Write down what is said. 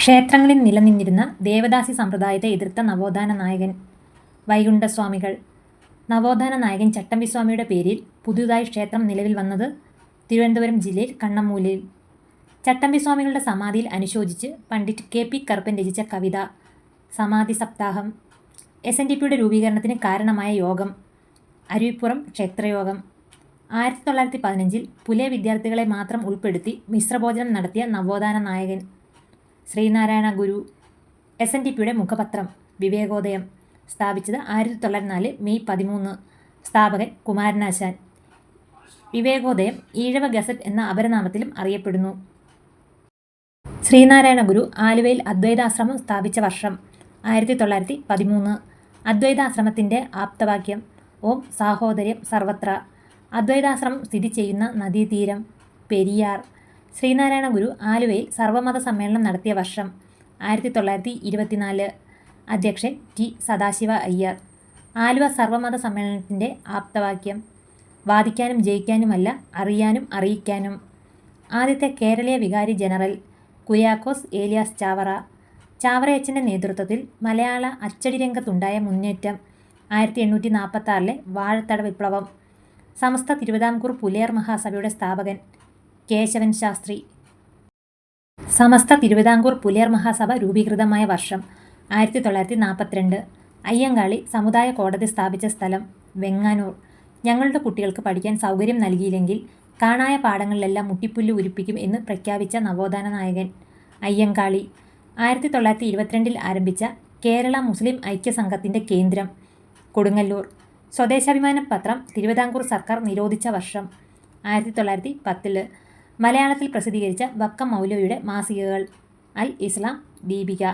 ക്ഷേത്രങ്ങളിൽ നിലനിന്നിരുന്ന ദേവദാസി സമ്പ്രദായത്തെ എതിർത്ത നവോത്ഥാന നായകൻ വൈകുണ്ഠസ്വാമികൾ. നവോത്ഥാന നായകൻ ചട്ടമ്പിസ്വാമിയുടെ പേരിൽ പുതുതായി ക്ഷേത്രം നിലവിൽ വന്നത് തിരുവനന്തപുരം ജില്ലയിൽ കണ്ണമ്മൂലിൽ ചട്ടമ്പിസ്വാമികളുടെ സമാധിയിൽ അനുശോചിച്ച് പണ്ഡിറ്റ് കെ പി കറുപ്പൻ രചിച്ച കവിത സമാധി സപ്താഹം എസ് എൻ ഡി പിയുടെ രൂപീകരണത്തിന് കാരണമായ യോഗം അരുവിപ്പുറം ക്ഷേത്രയോഗം. ആയിരത്തി തൊള്ളായിരത്തി പതിനഞ്ചിൽ പുലയ വിദ്യാർത്ഥികളെ മാത്രം ഉൾപ്പെടുത്തി മിശ്രഭോജനം നടത്തിയ നവോത്ഥാന നായകൻ. Sree Narayana Guru S N D പിയുടെ മുഖപത്രം വിവേകോദയം സ്ഥാപിച്ചത് ആയിരത്തി തൊള്ളായിരത്തി നാല് മെയ് പതിമൂന്ന് സ്ഥാപകൻ കുമാരനാശാൻ. വിവേകോദയം ഈഴവ ഗസറ്റ് എന്ന അപരനാമത്തിലും അറിയപ്പെടുന്നു. ശ്രീനാരായണ ഗുരു ആലുവയിൽ അദ്വൈതാശ്രമം സ്ഥാപിച്ച വർഷം ആയിരത്തി തൊള്ളായിരത്തി പതിമൂന്ന് അദ്വൈതാശ്രമത്തിന്റെ ആപ്തവാക്യം ഓം സാഹോദര്യം സർവത്ര. അദ്വൈതാശ്രമം സ്ഥിതി ചെയ്യുന്ന നദീതീരം പെരിയാർ. ശ്രീനാരായണ ഗുരു ആലുവയിൽ സർവമത സമ്മേളനം നടത്തിയ വർഷം ആയിരത്തി തൊള്ളായിരത്തി ഇരുപത്തിനാല് അധ്യക്ഷൻ ടി സദാശിവ അയ്യർ. ആലുവ സർവമത സമ്മേളനത്തിന്റെ ആപ്തവാക്യം വാദിക്കാനും ജയിക്കാനുമല്ല അറിയാനും അറിയിക്കാനും. ആദ്യത്തെ കേരളീയ വികാരി ജനറൽ കുയാക്കോസ് ഏലിയാസ് ചാവറ ചാവറയച്ചന്റെ നേതൃത്വത്തിൽ മലയാള അച്ചടി രംഗത്തുണ്ടായ മുന്നേറ്റം ആയിരത്തി എണ്ണൂറ്റി നാൽപ്പത്തി ആറിലെ വാഴത്തട വിപ്ലവം. സമസ്ത തിരുവിതാംകൂർ പുലയർ മഹാസഭയുടെ സ്ഥാപകൻ കേശവൻ ശാസ്ത്രി. സമസ്ത തിരുവിതാംകൂർ പുലിയർ മഹാസഭ രൂപീകൃതമായ വർഷം ആയിരത്തി തൊള്ളായിരത്തി നാൽപ്പത്തിരണ്ട് അയ്യങ്കാളി സമുദായ കോടതി സ്ഥാപിച്ച സ്ഥലം വെങ്ങാനൂർ. ഞങ്ങളുടെ കുട്ടികൾക്ക് പഠിക്കാൻ സൗകര്യം നൽകിയില്ലെങ്കിൽ കാണായ പാടങ്ങളിലെല്ലാം മുട്ടിപ്പുല്ല് ഉരുപ്പിക്കും എന്ന് പ്രഖ്യാപിച്ച നവോത്ഥാന നായകൻ അയ്യങ്കാളി. ആയിരത്തി തൊള്ളായിരത്തി ഇരുപത്തിരണ്ടിൽ ആരംഭിച്ച കേരള മുസ്ലിം ഐക്യസംഘത്തിന്റെ കേന്ദ്രം കൊടുങ്ങല്ലൂർ. സ്വദേശാഭിമാന പത്രം തിരുവിതാംകൂർ സർക്കാർ നിരോധിച്ച വർഷം ആയിരത്തി തൊള്ളായിരത്തി പത്തിൽ മലയാളത്തിൽ പ്രസിദ്ധീകരിച്ച വക്കം മൗലവിയുടെ മാസികകൾ അൽ ഇസ്ലാം ദീപിക.